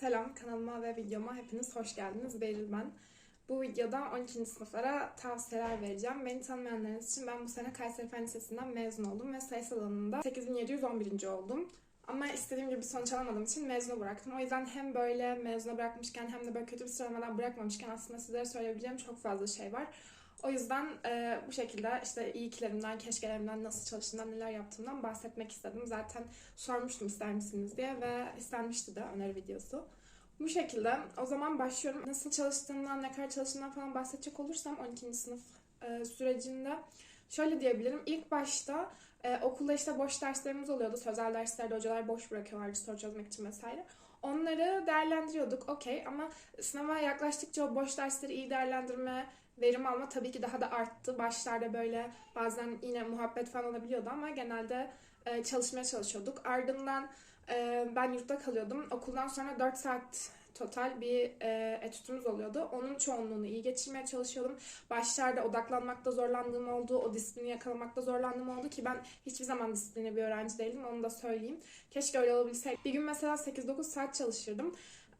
Selam kanalıma ve videoma hepiniz hoş geldiniz. Beril ben. Bu videoda 12. sınıflara tavsiyeler vereceğim. Beni tanımayanlarınız için ben bu sene Kayseri Fen Lisesi'nden mezun oldum ve sayısal alanında 8711. oldum. Ama istediğim gibi sonuç alamadığım için mezunu bıraktım. O yüzden hem böyle mezuna bırakmışken hem de böyle kötü bir sıralamadan bırakmamışken aslında sizlere söyleyebileceğim çok fazla şey var. O yüzden e, bu şekilde işte iyikilerimden, keşkelerimden, nasıl çalıştığımdan, neler yaptığımdan bahsetmek istedim. Zaten sormuştum ister misiniz diye ve istenmişti de öneri videosu. Bu şekilde o zaman başlıyorum. Nasıl çalıştığımdan, ne kadar çalıştığımdan falan bahsedecek olursam 12. sınıf e, sürecinde şöyle diyebilirim. İlk başta e, okulda işte boş derslerimiz oluyordu. Sözel derslerde hocalar boş bırakıyorlardı soru çözmek için vesaire. Onları değerlendiriyorduk okey ama sınava yaklaştıkça o boş dersleri iyi değerlendirme, verim alma tabii ki daha da arttı. Başlarda böyle bazen yine muhabbet falan olabiliyordu ama genelde e, çalışmaya çalışıyorduk. Ardından e, ben yurtta kalıyordum. Okuldan sonra 4 saat total bir e, etütümüz oluyordu. Onun çoğunluğunu iyi geçirmeye çalışıyordum. Başlarda odaklanmakta zorlandığım oldu. O disiplini yakalamakta zorlandığım oldu ki ben hiçbir zaman disiplinli bir öğrenci değildim. Onu da söyleyeyim. Keşke öyle olabilseydi. Bir gün mesela 8-9 saat çalışırdım.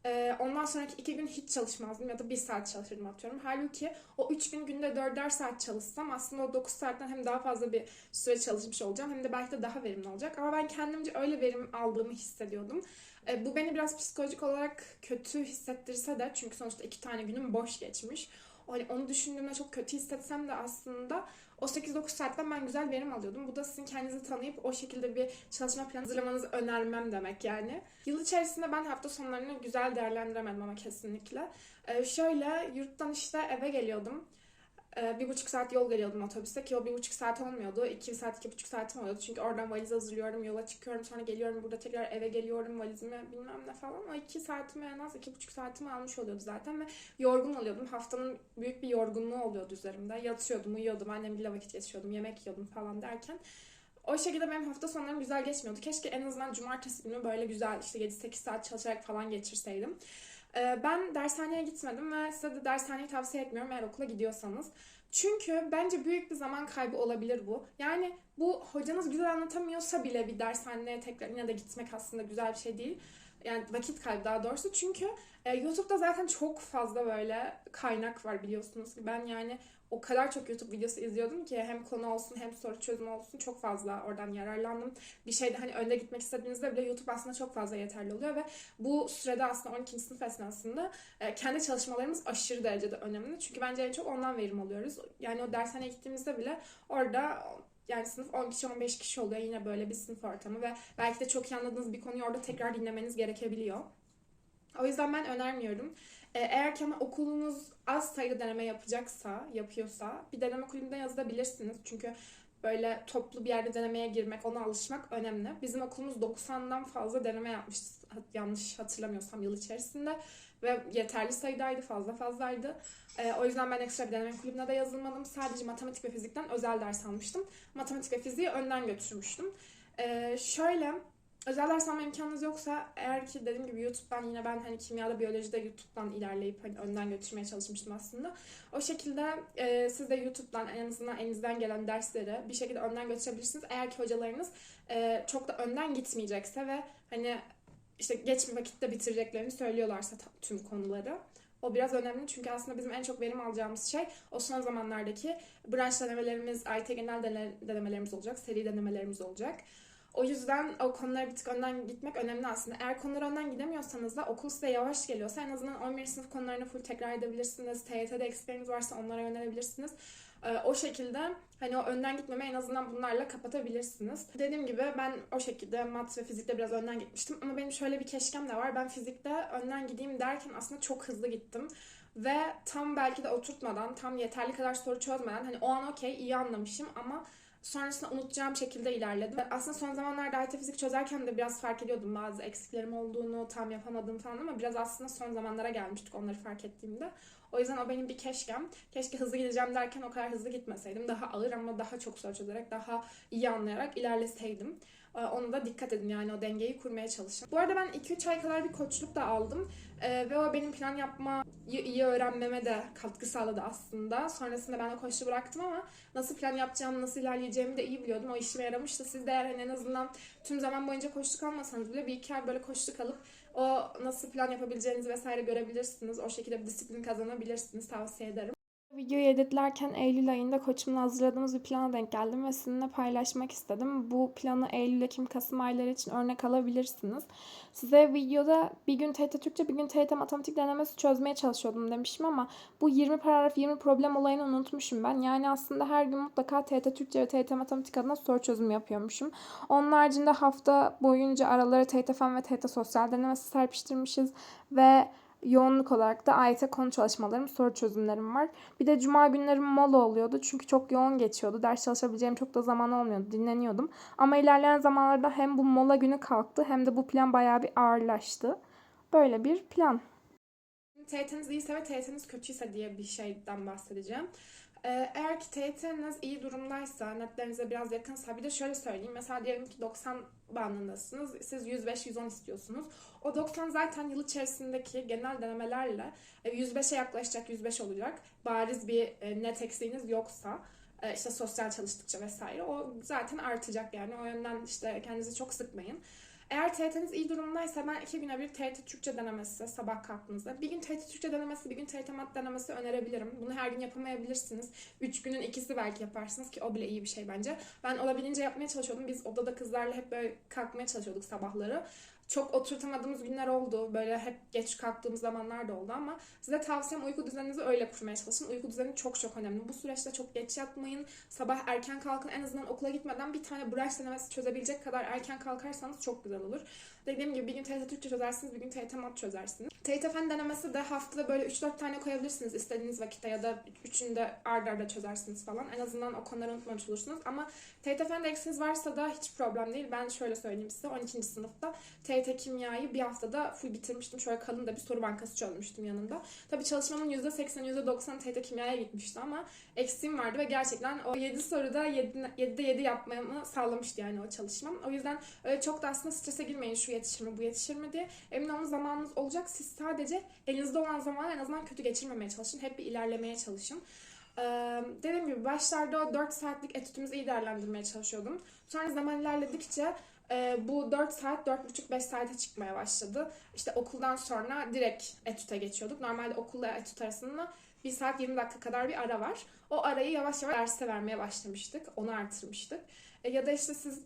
Ee, ondan sonraki iki gün hiç çalışmazdım ya da bir saat çalışırdım atıyorum. Halbuki o üç gün günde dörder saat çalışsam aslında o dokuz saatten hem daha fazla bir süre çalışmış olacağım hem de belki de daha verimli olacak. Ama ben kendimce öyle verim aldığımı hissediyordum. Ee, bu beni biraz psikolojik olarak kötü hissettirse de çünkü sonuçta iki tane günüm boş geçmiş. Hani onu düşündüğümde çok kötü hissetsem de aslında o 8-9 saatten ben güzel verim alıyordum. Bu da sizin kendinizi tanıyıp o şekilde bir çalışma planı hazırlamanızı önermem demek yani. Yıl içerisinde ben hafta sonlarını güzel değerlendiremedim ama kesinlikle. Ee, şöyle yurttan işte eve geliyordum. Ee, bir buçuk saat yol geliyordum otobüste ki o bir buçuk saat olmuyordu. iki saat, iki buçuk saatim oluyordu. Çünkü oradan valiz hazırlıyorum, yola çıkıyorum, sonra geliyorum, burada tekrar eve geliyorum, valizimi bilmem ne falan. O iki saatimi en az iki buçuk saatimi almış oluyordu zaten ve yorgun oluyordum. Haftanın büyük bir yorgunluğu oluyordu üzerimde. Yatıyordum, uyuyordum, annemle vakit geçiriyordum, yemek yiyordum falan derken. O şekilde benim hafta sonlarım güzel geçmiyordu. Keşke en azından cumartesi günü böyle güzel işte 7-8 saat çalışarak falan geçirseydim. Ee, Ben dershaneye gitmedim ve size de dershaneyi tavsiye etmiyorum eğer okula gidiyorsanız. Çünkü bence büyük bir zaman kaybı olabilir bu. Yani bu hocanız güzel anlatamıyorsa bile bir dershaneye tekrar yine de gitmek aslında güzel bir şey değil. Yani vakit kaybı daha doğrusu. Çünkü e, YouTube'da zaten çok fazla böyle kaynak var biliyorsunuz ki. Ben yani o kadar çok YouTube videosu izliyordum ki hem konu olsun hem soru çözümü olsun çok fazla oradan yararlandım. Bir şeyde hani önde gitmek istediğinizde bile YouTube aslında çok fazla yeterli oluyor ve bu sürede aslında 12. sınıf esnasında e, kendi çalışmalarımız aşırı derecede önemli. Çünkü bence en çok ondan verim alıyoruz. Yani o dershaneye gittiğimizde bile orada yani sınıf 10 kişi 15 kişi oluyor yine böyle bir sınıf ortamı ve belki de çok iyi anladığınız bir konuyu orada tekrar dinlemeniz gerekebiliyor. O yüzden ben önermiyorum. Ee, Eğer ki ama okulunuz az sayıda deneme yapacaksa, yapıyorsa bir deneme kulübüne yazılabilirsiniz. Çünkü böyle toplu bir yerde denemeye girmek, ona alışmak önemli. Bizim okulumuz 90'dan fazla deneme yapmıştı yanlış hatırlamıyorsam yıl içerisinde ve yeterli sayıdaydı, fazla fazlaydı. Ee, o yüzden ben ekstra bir deneme kulübüne de yazılmadım. Sadece matematik ve fizikten özel ders almıştım. Matematik ve fiziği önden götürmüştüm. Ee, şöyle özel ders alma imkanınız yoksa eğer ki dediğim gibi YouTube'dan yine ben hani kimyada biyolojide YouTube'dan ilerleyip hani önden götürmeye çalışmıştım aslında. O şekilde e, siz de YouTube'dan en azından elinizden gelen dersleri bir şekilde önden götürebilirsiniz. Eğer ki hocalarınız e, çok da önden gitmeyecekse ve hani işte geç bir vakitte bitireceklerini söylüyorlarsa tüm konuları. O biraz önemli çünkü aslında bizim en çok verim alacağımız şey o son zamanlardaki branş denemelerimiz, IT genel dene- denemelerimiz olacak, seri denemelerimiz olacak. O yüzden o konulara bir tık önden gitmek önemli aslında. Eğer konulara önden gidemiyorsanız da okul size yavaş geliyorsa en azından 11. sınıf konularını full tekrar edebilirsiniz. TYT'de eksikleriniz varsa onlara yönelebilirsiniz. Ee, o şekilde hani o önden gitmeme en azından bunlarla kapatabilirsiniz. Dediğim gibi ben o şekilde mat ve fizikte biraz önden gitmiştim. Ama benim şöyle bir keşkem de var. Ben fizikte önden gideyim derken aslında çok hızlı gittim. Ve tam belki de oturtmadan, tam yeterli kadar soru çözmeden hani o an okey iyi anlamışım ama sonrasında unutacağım şekilde ilerledim. Aslında son zamanlarda IT fizik çözerken de biraz fark ediyordum bazı eksiklerim olduğunu, tam yapamadığım falan ama biraz aslında son zamanlara gelmiştik onları fark ettiğimde. O yüzden o benim bir keşkem. Keşke hızlı gideceğim derken o kadar hızlı gitmeseydim. Daha ağır ama daha çok soru çözerek, daha iyi anlayarak ilerleseydim. Ee, Onu da dikkat edin yani o dengeyi kurmaya çalışın. Bu arada ben 2-3 ay kadar bir koçluk da aldım. Ee, ve o benim plan yapmayı iyi öğrenmeme de katkı sağladı aslında. Sonrasında ben o koçluğu bıraktım ama nasıl plan yapacağımı, nasıl ilerleyeceğimi de iyi biliyordum. O işime yaramıştı. Siz de eğer hani en azından tüm zaman boyunca koçluk almasanız bile bir iki ay böyle koçluk alıp O nasıl plan yapabileceğinizi vesaire görebilirsiniz. O şekilde bir disiplin kazanabilirsiniz. Tavsiye ederim. Videoyu editlerken Eylül ayında koçumla hazırladığımız bir plana denk geldim ve sizinle paylaşmak istedim. Bu planı Eylül, Ekim, Kasım ayları için örnek alabilirsiniz. Size videoda bir gün TYT Türkçe, bir gün TYT Matematik denemesi çözmeye çalışıyordum demişim ama bu 20 paragraf, 20 problem olayını unutmuşum ben. Yani aslında her gün mutlaka TYT Türkçe ve TYT Matematik adına soru çözümü yapıyormuşum. Onun haricinde hafta boyunca aralara TYT Fen ve TYT Sosyal denemesi serpiştirmişiz ve yoğunluk olarak da AYT konu çalışmalarım, soru çözümlerim var. Bir de cuma günlerim mola oluyordu çünkü çok yoğun geçiyordu. Ders çalışabileceğim çok da zaman olmuyordu, dinleniyordum. Ama ilerleyen zamanlarda hem bu mola günü kalktı hem de bu plan bayağı bir ağırlaştı. Böyle bir plan. TYT'niz iyiyse ve TYT'niz kötüyse diye bir şeyden bahsedeceğim. Ee, Eğer ki TYT'niz iyi durumdaysa, netlerinize biraz yakınsa bir de şöyle söyleyeyim. Mesela diyelim ki 90 bandındasınız. Siz 105-110 istiyorsunuz. O 90 zaten yıl içerisindeki genel denemelerle e, 105'e yaklaşacak, 105 olacak. Bariz bir e, net eksiğiniz yoksa e, işte sosyal çalıştıkça vesaire o zaten artacak yani. O yönden işte kendinizi çok sıkmayın. Eğer TYT'niz iyi durumdaysa ben iki güne bir TYT Türkçe denemesi sabah kalktığınızda. Bir gün TYT Türkçe denemesi, bir gün TYT Mat denemesi önerebilirim. Bunu her gün yapamayabilirsiniz. Üç günün ikisi belki yaparsınız ki o bile iyi bir şey bence. Ben olabildiğince yapmaya çalışıyordum. Biz odada kızlarla hep böyle kalkmaya çalışıyorduk sabahları. Çok oturtamadığımız günler oldu. Böyle hep geç kalktığımız zamanlar da oldu ama size tavsiyem uyku düzeninizi öyle kurmaya çalışın. Uyku düzeni çok çok önemli. Bu süreçte çok geç yatmayın. Sabah erken kalkın. En azından okula gitmeden bir tane branş denemesi çözebilecek kadar erken kalkarsanız çok güzel olur. Dediğim gibi bir gün TYT Türkçe çözersiniz, bir gün TYT Mat çözersiniz. TYT Fen denemesi de haftada böyle 3-4 tane koyabilirsiniz istediğiniz vakitte ya da üçünü de arda arda çözersiniz falan. En azından o konuları unutmamış olursunuz. Ama TYT Fen'de eksiniz varsa da hiç problem değil. Ben şöyle söyleyeyim size 12. sınıfta TYT Kimya'yı bir haftada full bitirmiştim. Şöyle kalın da bir soru bankası çözmüştüm yanında. Tabii çalışmamın %80'i %90 TYT Kimya'ya gitmişti ama eksiğim vardı ve gerçekten o 7 soruda 7, 7'de 7 yapmamı sağlamıştı yani o çalışmam. O yüzden öyle çok da aslında strese girmeyin şu yetişir mi bu yetişir mi diye. Emin olun zamanınız olacak. Siz sadece elinizde olan zamanı en azından kötü geçirmemeye çalışın. Hep bir ilerlemeye çalışın. Ee, dediğim gibi başlarda o 4 saatlik etütümüzü iyi değerlendirmeye çalışıyordum. Sonra zaman ilerledikçe e, bu 4 saat, 4,5-5 saate çıkmaya başladı. İşte okuldan sonra direkt etüte geçiyorduk. Normalde okulla etüt arasında 1 saat 20 dakika kadar bir ara var. O arayı yavaş yavaş derste vermeye başlamıştık. Onu artırmıştık. E, ya da işte siz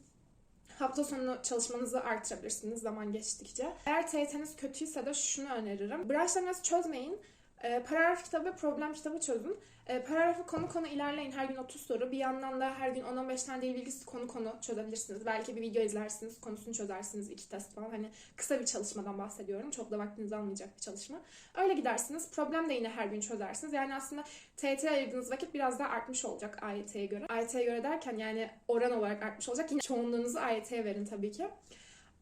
hafta sonu çalışmanızı artırabilirsiniz zaman geçtikçe. Eğer TYT'niz kötüyse de şunu öneririm. Branşlarınızı çözmeyin. E, paragraf kitabı ve problem kitabı çözün. E, paragrafı konu konu ilerleyin. Her gün 30 soru. Bir yandan da her gün 10-15 tane dil bilgisi konu konu çözebilirsiniz. Belki bir video izlersiniz, konusunu çözersiniz. iki test falan. Hani kısa bir çalışmadan bahsediyorum. Çok da vaktinizi almayacak bir çalışma. Öyle gidersiniz. Problem de yine her gün çözersiniz. Yani aslında TYT'ye ayırdığınız vakit biraz daha artmış olacak AYT'ye göre. AYT'ye göre derken yani oran olarak artmış olacak. Yine çoğunluğunuzu AYT'ye verin tabii ki.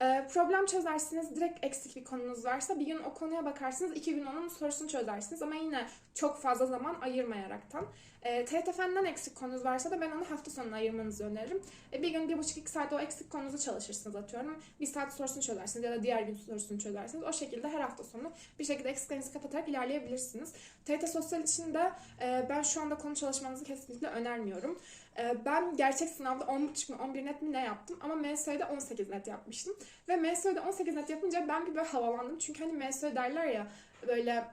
Ee, problem çözersiniz. Direkt eksik bir konunuz varsa bir gün o konuya bakarsınız. iki gün onun sorusunu çözersiniz. Ama yine çok fazla zaman ayırmayaraktan. E, TYT Fen'den eksik konunuz varsa da ben onu hafta sonuna ayırmanızı öneririm. E, bir gün bir buçuk iki saat o eksik konunuzu çalışırsınız atıyorum. Bir saat sorusunu çözersiniz ya da diğer gün sorusunu çözersiniz. O şekilde her hafta sonu bir şekilde eksiklerinizi kapatarak ilerleyebilirsiniz. TYT Sosyal için de e, ben şu anda konu çalışmanızı kesinlikle önermiyorum. E, ben gerçek sınavda 10.5 mi 11 net mi ne yaptım ama MSÖ'de 18 net yapmıştım. Ve MSÖ'de 18 net yapınca ben bir böyle havalandım. Çünkü hani MSÖ derler ya böyle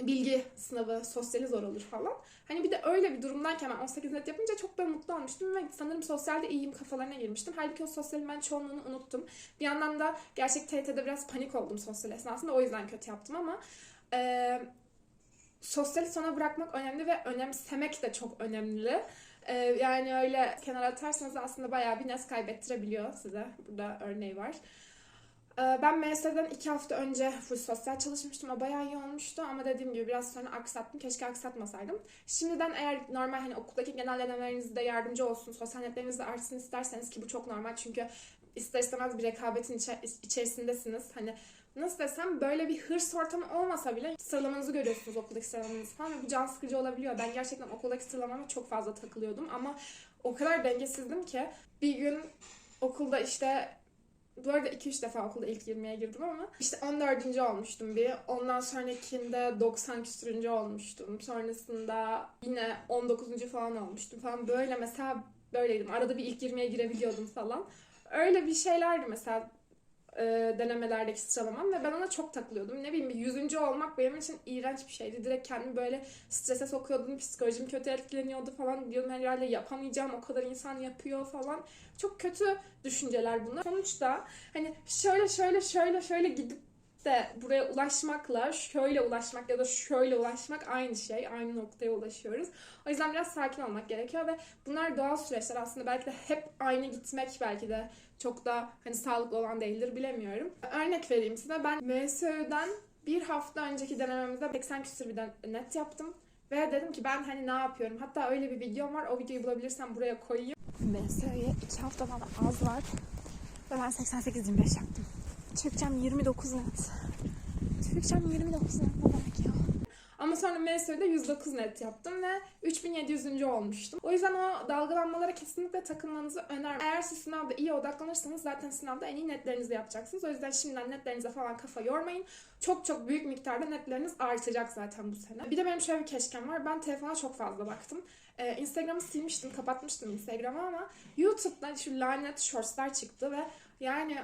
bilgi sınavı, sosyali zor olur falan. Hani bir de öyle bir durumdayken ben 18 net yapınca çok böyle mutlu olmuştum ve sanırım sosyalde iyiyim kafalarına girmiştim. Halbuki o sosyalin ben çoğunluğunu unuttum. Bir yandan da gerçek TYT'de biraz panik oldum sosyal esnasında. O yüzden kötü yaptım ama e, sosyali sona bırakmak önemli ve önemsemek de çok önemli. E, yani öyle kenara atarsanız aslında bayağı bir nes kaybettirebiliyor size. Burada örneği var. Ee, Ben MS'den iki hafta önce full sosyal çalışmıştım. O bayağı iyi olmuştu ama dediğim gibi biraz sonra aksattım. Keşke aksatmasaydım. Şimdiden eğer normal hani okuldaki genel denemelerinizde yardımcı olsun, sosyal netleriniz de artsın isterseniz ki bu çok normal çünkü ister istemez bir rekabetin içe- içerisindesiniz. Hani nasıl desem böyle bir hırs ortamı olmasa bile sıralamanızı görüyorsunuz okuldaki sıralamanızı falan ve bu can sıkıcı olabiliyor. Ben gerçekten okuldaki sıralamama çok fazla takılıyordum ama o kadar dengesizdim ki bir gün okulda işte bu arada 2-3 defa okulda ilk 20'ye girdim ama işte 14. olmuştum bir. Ondan sonrakinde 90 küsürüncü olmuştum. Sonrasında yine 19. falan olmuştum falan. Böyle mesela böyleydim. Arada bir ilk 20'ye girebiliyordum falan. Öyle bir şeylerdi mesela. e, denemelerdeki sıralamam ve ben ona çok takılıyordum. Ne bileyim bir yüzüncü olmak benim için iğrenç bir şeydi. Direkt kendimi böyle strese sokuyordum. Psikolojim kötü etkileniyordu falan. Diyordum herhalde yapamayacağım. O kadar insan yapıyor falan. Çok kötü düşünceler bunlar. Sonuçta hani şöyle şöyle şöyle şöyle gidip de buraya ulaşmakla şöyle ulaşmak ya da şöyle ulaşmak aynı şey. Aynı noktaya ulaşıyoruz. O yüzden biraz sakin olmak gerekiyor ve bunlar doğal süreçler aslında belki de hep aynı gitmek belki de çok da hani sağlıklı olan değildir bilemiyorum. Örnek vereyim size ben MSÖ'den bir hafta önceki denememizde 80 küsur bir net yaptım. Ve dedim ki ben hani ne yapıyorum? Hatta öyle bir videom var. O videoyu bulabilirsem buraya koyayım. MSÖ'ye 2 hafta bana az var. Ve ben 88-25 yaptım. Türkçem 29 net. Türkçem 29 net ne demek ya? Ama sonra MSÖ'de 109 net yaptım ve 3700. olmuştum. O yüzden o dalgalanmalara kesinlikle takılmanızı öneririm. Eğer siz sınavda iyi odaklanırsanız zaten sınavda en iyi netlerinizi yapacaksınız. O yüzden şimdiden netlerinize falan kafa yormayın. Çok çok büyük miktarda netleriniz artacak zaten bu sene. Bir de benim şöyle bir keşkem var. Ben telefona çok fazla baktım. Ee, Instagram'ı silmiştim, kapatmıştım Instagram'ı ama YouTube'da şu lanet shortslar çıktı ve yani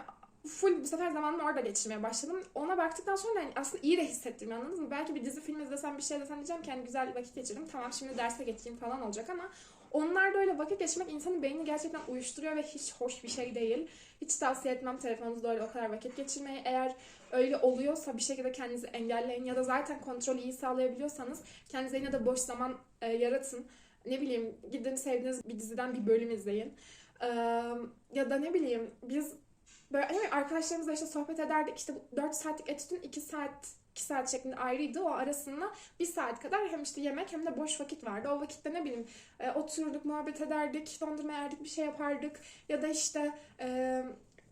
full bu sefer zamanımı orada geçirmeye başladım. Ona baktıktan sonra hani aslında iyi de hissettim anladınız mı? Belki bir dizi film izlesem bir şey desem diyeceğim ki hani güzel vakit geçirdim. Tamam şimdi derse geçeyim falan olacak ama onlar da öyle vakit geçirmek insanın beynini gerçekten uyuşturuyor ve hiç hoş bir şey değil. Hiç tavsiye etmem telefonunuzda öyle o kadar vakit geçirmeyi. Eğer öyle oluyorsa bir şekilde kendinizi engelleyin ya da zaten kontrolü iyi sağlayabiliyorsanız kendinize yine de boş zaman e, yaratın. Ne bileyim gidin sevdiğiniz bir diziden bir bölüm izleyin. Ee, ya da ne bileyim biz böyle hani arkadaşlarımızla işte sohbet ederdik. İşte 4 saatlik etütün 2 saat 2 saat şeklinde ayrıydı. O arasında 1 saat kadar hem işte yemek hem de boş vakit vardı. O vakitte ne bileyim e, otururduk, muhabbet ederdik, dondurma yerdik, bir şey yapardık. Ya da işte e,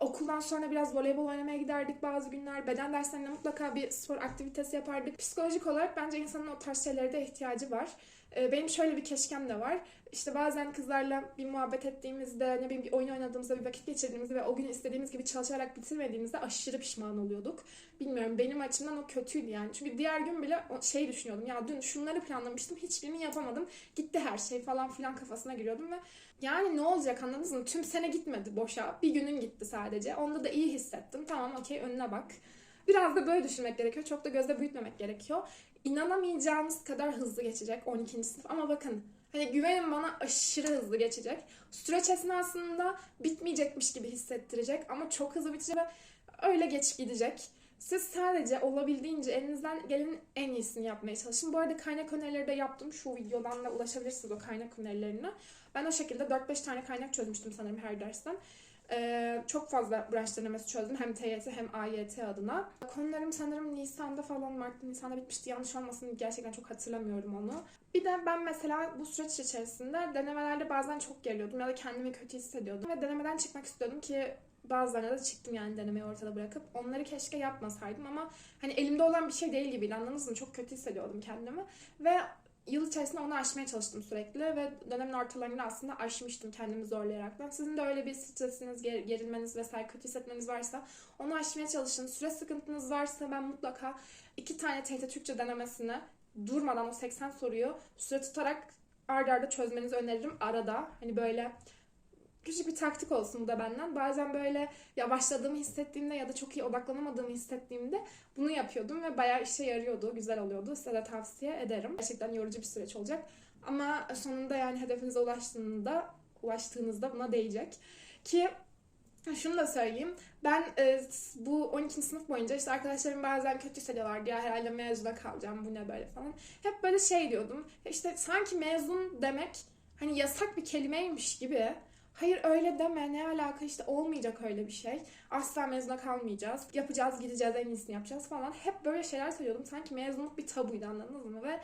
okuldan sonra biraz voleybol oynamaya giderdik bazı günler. Beden derslerinde mutlaka bir spor aktivitesi yapardık. Psikolojik olarak bence insanın o tarz şeylere de ihtiyacı var. E, benim şöyle bir keşkem de var. İşte bazen kızlarla bir muhabbet ettiğimizde, ne bileyim bir oyun oynadığımızda, bir vakit geçirdiğimizde ve o gün istediğimiz gibi çalışarak bitirmediğimizde aşırı pişman oluyorduk. Bilmiyorum benim açımdan o kötüydü yani. Çünkü diğer gün bile şey düşünüyordum. Ya dün şunları planlamıştım, hiçbirini yapamadım. Gitti her şey falan filan kafasına giriyordum ve yani ne olacak anladınız mı? Tüm sene gitmedi boşa. Bir günün gitti sadece. Onda da iyi hissettim. Tamam okey önüne bak. Biraz da böyle düşünmek gerekiyor. Çok da gözde büyütmemek gerekiyor. İnanamayacağınız kadar hızlı geçecek 12. sınıf. Ama bakın hani güvenin bana aşırı hızlı geçecek. Süreç esnasında bitmeyecekmiş gibi hissettirecek. Ama çok hızlı bitecek ve öyle geç gidecek. Siz sadece olabildiğince elinizden gelenin en iyisini yapmaya çalışın. Bu arada kaynak önerileri de yaptım. Şu videodan da ulaşabilirsiniz o kaynak önerilerine. Ben o şekilde 4-5 tane kaynak çözmüştüm sanırım her dersten. Ee, çok fazla branş denemesi çözdüm. Hem TYT hem AYT adına. Konularım sanırım Nisan'da falan, Mart Nisan'da bitmişti. Yanlış olmasın gerçekten çok hatırlamıyorum onu. Bir de ben mesela bu süreç içerisinde denemelerde bazen çok geriliyordum ya da kendimi kötü hissediyordum. Ve denemeden çıkmak istiyordum ki bazılarına da çıktım yani denemeyi ortada bırakıp. Onları keşke yapmasaydım ama hani elimde olan bir şey değil gibiydi anladınız mı? Çok kötü hissediyordum kendimi. Ve yıl içerisinde onu aşmaya çalıştım sürekli ve dönemin ortalarında aslında aşmıştım kendimi zorlayarak. Sizin de öyle bir stresiniz, ger- gerilmeniz vesaire kötü hissetmeniz varsa onu aşmaya çalışın. Süre sıkıntınız varsa ben mutlaka iki tane TYT Türkçe denemesini durmadan o 80 soruyu süre tutarak arda arda çözmenizi öneririm arada. Hani böyle küçük bir taktik olsun bu da benden. Bazen böyle yavaşladığımı hissettiğimde ya da çok iyi odaklanamadığımı hissettiğimde bunu yapıyordum ve bayağı işe yarıyordu, güzel oluyordu. Size de tavsiye ederim. Gerçekten yorucu bir süreç olacak. Ama sonunda yani hedefinize ulaştığında, ulaştığınızda buna değecek. Ki şunu da söyleyeyim. Ben e, bu 12. sınıf boyunca işte arkadaşlarım bazen kötü hissediyorlardı ya herhalde mezuna kalacağım bu ne böyle falan. Hep böyle şey diyordum. İşte sanki mezun demek hani yasak bir kelimeymiş gibi Hayır öyle deme ne alaka işte olmayacak öyle bir şey. Asla mezuna kalmayacağız. Yapacağız gideceğiz en iyisini yapacağız falan. Hep böyle şeyler söylüyordum. Sanki mezunluk bir tabuydu anladınız mı? Ve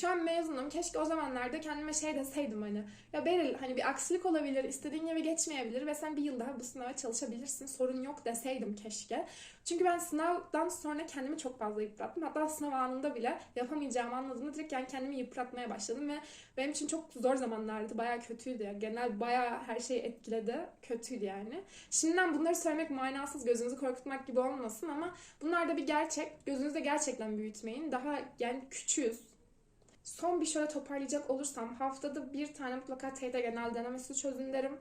şu an mezunum. Keşke o zamanlarda kendime şey deseydim hani. Ya Beril hani bir aksilik olabilir, istediğin gibi geçmeyebilir ve sen bir yıl daha bu sınava çalışabilirsin. Sorun yok deseydim keşke. Çünkü ben sınavdan sonra kendimi çok fazla yıprattım. Hatta sınav anında bile yapamayacağımı anladığımda direkt yani kendimi yıpratmaya başladım ve benim için çok zor zamanlardı. Bayağı kötüydü. ya Genel bayağı her şeyi etkiledi. Kötüydü yani. Şimdiden bunları söylemek manasız, gözünüzü korkutmak gibi olmasın ama bunlar da bir gerçek. Gözünüzde gerçekten büyütmeyin. Daha yani küçüğüz Son bir şöyle toparlayacak olursam haftada bir tane mutlaka TYT genel denemesi çözün derim.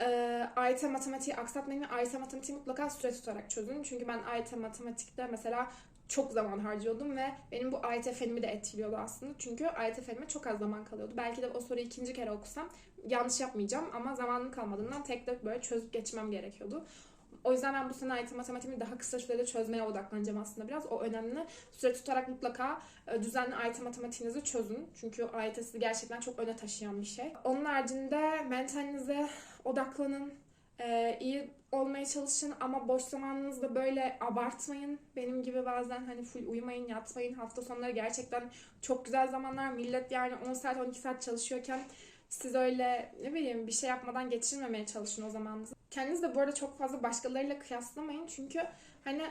Ee, AYT matematiği aksatmayın ve AYT matematiği mutlaka süre tutarak çözün. Çünkü ben AYT matematikte mesela çok zaman harcıyordum ve benim bu AYT fenimi de etkiliyordu aslında. Çünkü AYT fenime çok az zaman kalıyordu. Belki de o soruyu ikinci kere okusam yanlış yapmayacağım ama zamanım kalmadığından tek tek böyle çözüp geçmem gerekiyordu. O yüzden ben bu sene AYT matematiğimi daha kısa sürede çözmeye odaklanacağım aslında biraz. O önemli. Süre tutarak mutlaka e, düzenli AYT matematiğinizi çözün. Çünkü AYT sizi gerçekten çok öne taşıyan bir şey. Onun haricinde mentalinize odaklanın. Ee, iyi olmaya çalışın ama boş zamanınızda böyle abartmayın. Benim gibi bazen hani full uyumayın, yatmayın. Hafta sonları gerçekten çok güzel zamanlar. Millet yani 10 saat, 12 saat çalışıyorken siz öyle ne bileyim bir şey yapmadan geçirmemeye çalışın o zamanınızı. Kendinizi de bu arada çok fazla başkalarıyla kıyaslamayın. Çünkü hani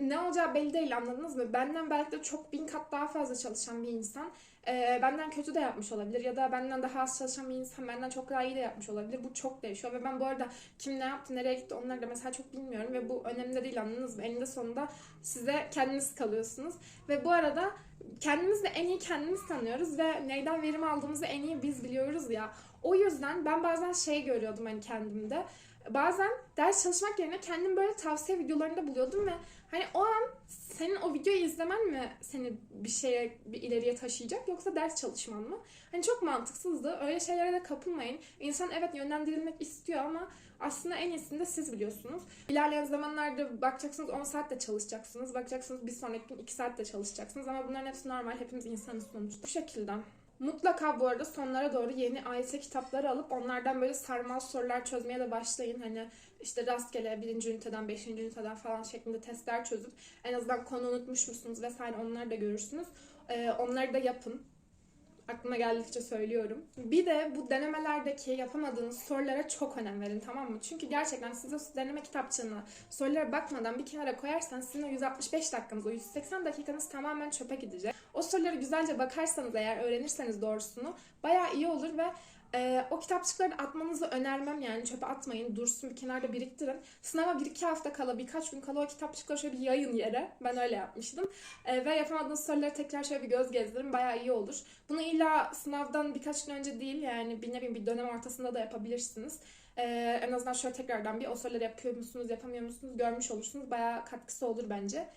ne olacağı belli değil anladınız mı? Benden belki de çok bin kat daha fazla çalışan bir insan e, benden kötü de yapmış olabilir. Ya da benden daha az çalışan bir insan benden çok daha iyi de yapmış olabilir. Bu çok değişiyor ve ben bu arada kim ne yaptı, nereye gitti onları da mesela çok bilmiyorum ve bu önemli de değil anladınız mı? Eninde sonunda size kendiniz kalıyorsunuz. Ve bu arada kendimiz de en iyi kendimiz tanıyoruz ve neyden verim aldığımızı en iyi biz biliyoruz ya. O yüzden ben bazen şey görüyordum hani kendimde. Bazen ders çalışmak yerine kendim böyle tavsiye videolarında buluyordum ve hani o an senin o videoyu izlemen mi seni bir şeye bir ileriye taşıyacak yoksa ders çalışman mı? Hani çok mantıksızdı. Öyle şeylere de kapılmayın. İnsan evet yönlendirilmek istiyor ama aslında en iyisini de siz biliyorsunuz. İlerleyen zamanlarda bakacaksınız 10 saat de çalışacaksınız. Bakacaksınız bir sonraki gün 2 saat de çalışacaksınız. Ama bunların hepsi normal. Hepimiz insanız sonuçta. Bu şekilde. Mutlaka bu arada sonlara doğru yeni AYT kitapları alıp onlardan böyle sarmal sorular çözmeye de başlayın. Hani işte rastgele birinci üniteden, beşinci üniteden falan şeklinde testler çözüp en azından konu unutmuş musunuz vesaire onları da görürsünüz. Ee, onları da yapın. Aklıma geldikçe söylüyorum. Bir de bu denemelerdeki yapamadığınız sorulara çok önem verin tamam mı? Çünkü gerçekten siz o deneme kitapçığını sorulara bakmadan bir kenara koyarsanız sizin o 165 dakikanız, o 180 dakikanız tamamen çöpe gidecek. O soruları güzelce bakarsanız eğer öğrenirseniz doğrusunu bayağı iyi olur ve e, o kitapçıkları atmanızı önermem yani çöpe atmayın. Dursun bir kenarda biriktirin. Sınava bir iki hafta kala birkaç gün kala o kitapçıkları şöyle bir yayın yere. Ben öyle yapmıştım. E, ve yapamadığınız soruları tekrar şöyle bir göz gezdirin. Bayağı iyi olur. Bunu illa sınavdan birkaç gün önce değil yani bir ne bileyim bir dönem ortasında da yapabilirsiniz. E, en azından şöyle tekrardan bir o soruları yapıyor musunuz yapamıyor musunuz görmüş olursunuz. Bayağı katkısı olur bence.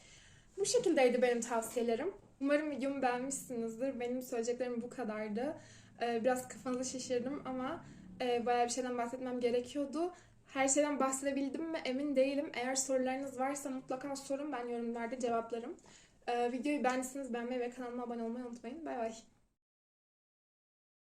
Bu şekildeydi benim tavsiyelerim. Umarım videomu beğenmişsinizdir. Benim söyleyeceklerim bu kadardı. Ee, biraz kafanızı şişirdim ama e, bayağı bir şeyden bahsetmem gerekiyordu. Her şeyden bahsedebildim mi emin değilim. Eğer sorularınız varsa mutlaka sorun. Ben yorumlarda cevaplarım. Ee, videoyu beğendiyseniz beğenmeyi ve kanalıma abone olmayı unutmayın. Bay bay.